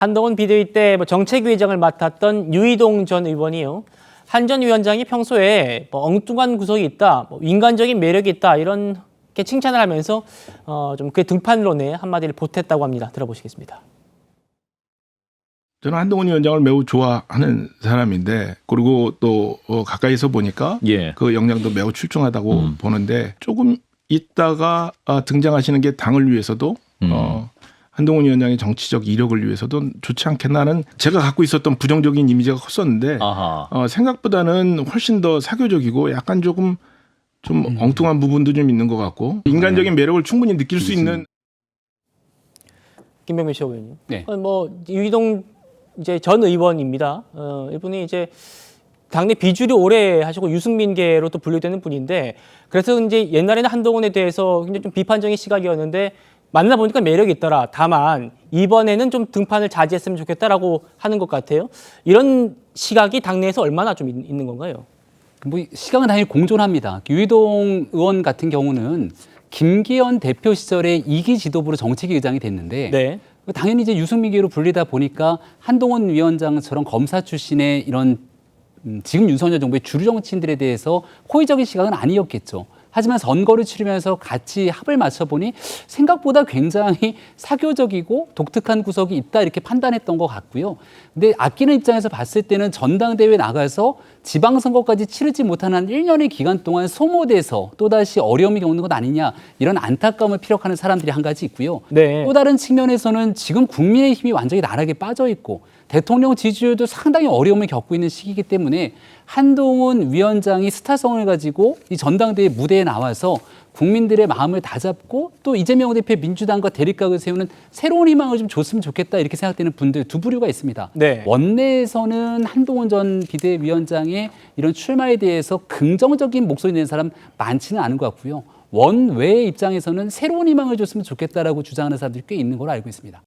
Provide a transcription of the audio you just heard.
한동훈 비대위 때뭐 정책위의장을 맡았던 유이동 전 의원이요. 한 전 위원장이 평소에 뭐 엉뚱한 구석이 있다, 뭐 인간적인 매력이 있다 이런 게 칭찬을 하면서 어, 좀 그 등판론에 한마디를 보탰다고 합니다. 들어보시겠습니다. 저는 한동훈 위원장을 매우 좋아하는 사람인데 그리고 또 어, 가까이서 보니까 예. 그 역량도 매우 출중하다고 음. 보는데 조금 있다가 아, 등장하시는 게 당을 위해서도 한동훈 위원장의 정치적 이력을 위해서도 좋지 않겠나는 제가 갖고 있었던 부정적인 이미지가 컸었는데 아하. 어, 생각보다는 훨씬 더 사교적이고 약간 조금 좀 음. 엉뚱한 부분도 좀 있는 것 같고 인간적인 매력을 충분히 느낄 수 있는 김병민 씨 의원님. 네. 어, 뭐 유이동 이제 전 의원입니다. 어, 이분이 이제 당내 비주류 오래 하시고 유승민계로 또 분류되는 분인데 그래서 이제 옛날에는 한동훈에 대해서 굉장히 좀 비판적인 시각이었는데 만나보니까 매력이 있더라. 다만 이번에는 좀 등판을 자제했으면 좋겠다라고 하는 것 같아요. 이런 시각이 당내에서 얼마나 좀 있- 있는 건가요? 뭐 시각은 당연히 공존합니다. 유이동 의원 같은 경우는 김기현 대표 시절에 이기 지도부로 정책위 의장이 됐는데 네. 당연히 이제 유승민계로 불리다 보니까 한동훈 위원장처럼 검사 출신의 이런 음, 지금 윤석열 정부의 주류 정치인들에 대해서 호의적인 시각은 아니었겠죠. 하지만 선거를 치르면서 같이 합을 맞춰보니 생각보다 굉장히 사교적이고 독특한 구석이 있다 이렇게 판단했던 것 같고요. 근데 아끼는 입장에서 봤을 때는 전당대회 나가서 지방선거까지 치르지 못한 한 1년의 기간 동안 소모돼서 또다시 어려움이 겪는 것 아니냐 이런 안타까움을 피력하는 사람들이 한 가지 있고요. 네. 또 다른 측면에서는 지금 국민의 힘이 완전히 나락에 빠져 있고 대통령 지지율도 상당히 어려움을 겪고 있는 시기이기 때문에 한동훈 위원장이 스타성을 가지고 이 전당대회 무대에 나와서 국민들의 마음을 다잡고 또 이재명 대표의 민주당과 대립각을 세우는 새로운 희망을 좀 줬으면 좋겠다 이렇게 생각되는 분들 두 부류가 있습니다. 네. 원내에서는 한동훈 전 비대위원장 의 이런 출마에 대해서 긍정적인 목소리 내는 사람 많지는 않은 것 같고요. 원외의 입장에서는 새로운 희망을 줬으면 좋겠다라고 주장하는 사람들이 꽤 있는 걸로 알고 있습니다.